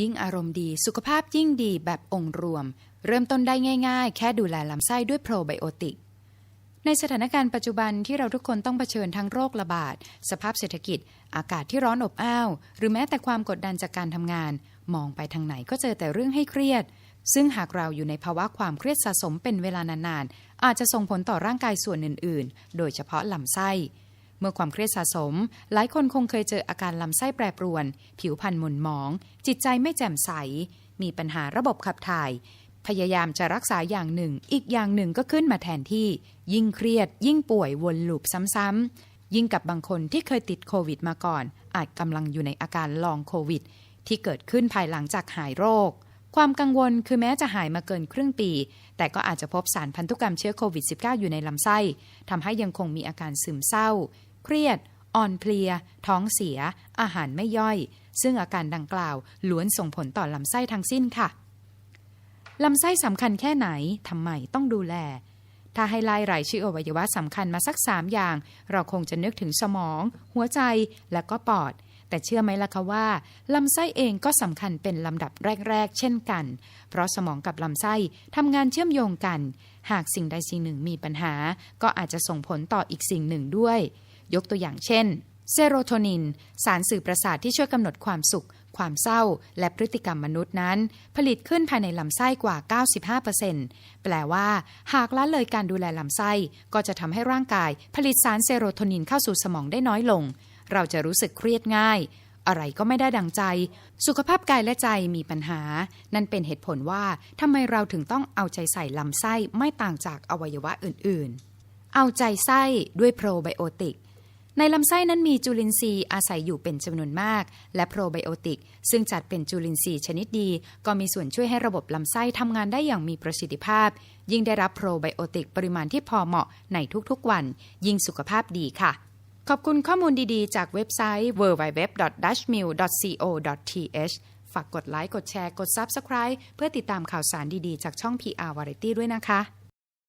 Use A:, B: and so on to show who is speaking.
A: ยิ่งอารมณ์ดีสุขภาพยิ่งดีแบบองค์รวม เริ่มต้นได้ง่าย ๆ แค่ดูแลลำไส้ด้วยโปรไบโอติก ในสถานการณ์ปัจจุบันที่เราทุกคนต้องเผชิญทั้งโรคระบาด สภาพเศรษฐกิจ อากาศที่ร้อนอบอ้าว หรือแม้แต่ความกดดันจากการทำงาน มองไปทางไหนก็เจอแต่เรื่องให้เครียด ซึ่งหากเราอยู่ในภาวะความเครียดสะสมเป็นเวลานานๆอาจจะส่งผลต่อร่างกายส่วนอื่น ๆ โดยเฉพาะลำไส้ เมื่อความเครียดสะสม หลายคนคงเคยเจออาการลำไส้แปรปรวน ผิวพรรณหม่นหมอง จิตใจไม่แจ่มใส มีปัญหาระบบขับถ่าย พยายามจะรักษาอย่างหนึ่ง อีกอย่างหนึ่งก็ขึ้นมาแทนที่ ยิ่งเครียด ยิ่งป่วยวนลูปซ้ำๆ ยิ่งกับบางคนที่เคยติดโควิดมาก่อน อาจกำลังอยู่ในอาการลองโควิด ที่เกิดขึ้นภายหลังจากหายโรคความกังวลคือแม้จะหายมาเกินครึ่งปี แต่ก็อาจจะพบสารพันธุกรรมเชื้อโควิด -19 อยู่ในลำไส้ทำให้ยังคงมีอาการซึมเศร้า เครียด อ่อนเพลีย ท้องเสีย อาหารไม่ย่อย ซึ่งอาการดังกล่าวล้วนส่งผลต่อลำไส้ทั้งสิ้นค่ะลำไส้สำคัญแค่ไหนทำไมต้องดูแล ถ้าให้ไล่รายชื่ออวัยวะสำคัญมาสักสามอย่าง เราคงจะนึกถึงสมอง หัวใจและก็ปอด แต่เชื่อไหมล่ะคะว่าลำไส้เองก็สำคัญเป็นลำดับแรก ๆ เช่นกัน เพราะสมองกับลำไส้ทำงานเชื่อมโยงกัน หากสิ่งใดสิ่งหนึ่งมีปัญหา ก็อาจจะส่งผลต่ออีกสิ่งหนึ่งด้วย ยกตัวอย่างเช่น เซโรโทนิน สารสื่อประสาทที่ช่วยกำหนดความสุข ความเศร้า และพฤติกรรมมนุษย์นั้น ผลิตขึ้นภายในลำไส้กว่า 95%แปลว่า หากละเลยการดูแลลำไส้ ก็จะทำให้ร่างกาย ผลิตสารเซโรโทนินเข้าสู่สมองได้น้อยลง เราจะรู้สึกเครียดง่ายอะไรก็ไม่ได้ดังใจ สุขภาพกายและใจมีปัญหา นั่นเป็นเหตุผลว่าทำไมเราถึงต้องเอาใจใส่ลำไส้ไม่ต่างจากอวัยวะอื่นๆ เอาใจไส้ด้วยโปรไบโอติก ในลำไส้นั้นมีจุลินทรีย์อาศัยอยู่เป็นจำนวนมาก และโปรไบโอติก ซึ่งจัดเป็นจุลินทรีย์ชนิดดี ก็มีส่วนช่วยให้ระบบลำไส้ทำงานได้อย่างมีประสิทธิภาพ ยิ่งได้รับโปรไบโอติกปริมาณที่พอเหมาะในทุกๆวัน ยิ่งสุขภาพดีค่ะ ขอบคุณข้อมูลดีๆ จากเว็บไซต์ www.dutchmill.co.th ฝากกดไลค์กดแชร์กด Subscribe เพื่อติดตามข่าวสารดีๆ จากช่อง PR Variety ด้วยนะคะ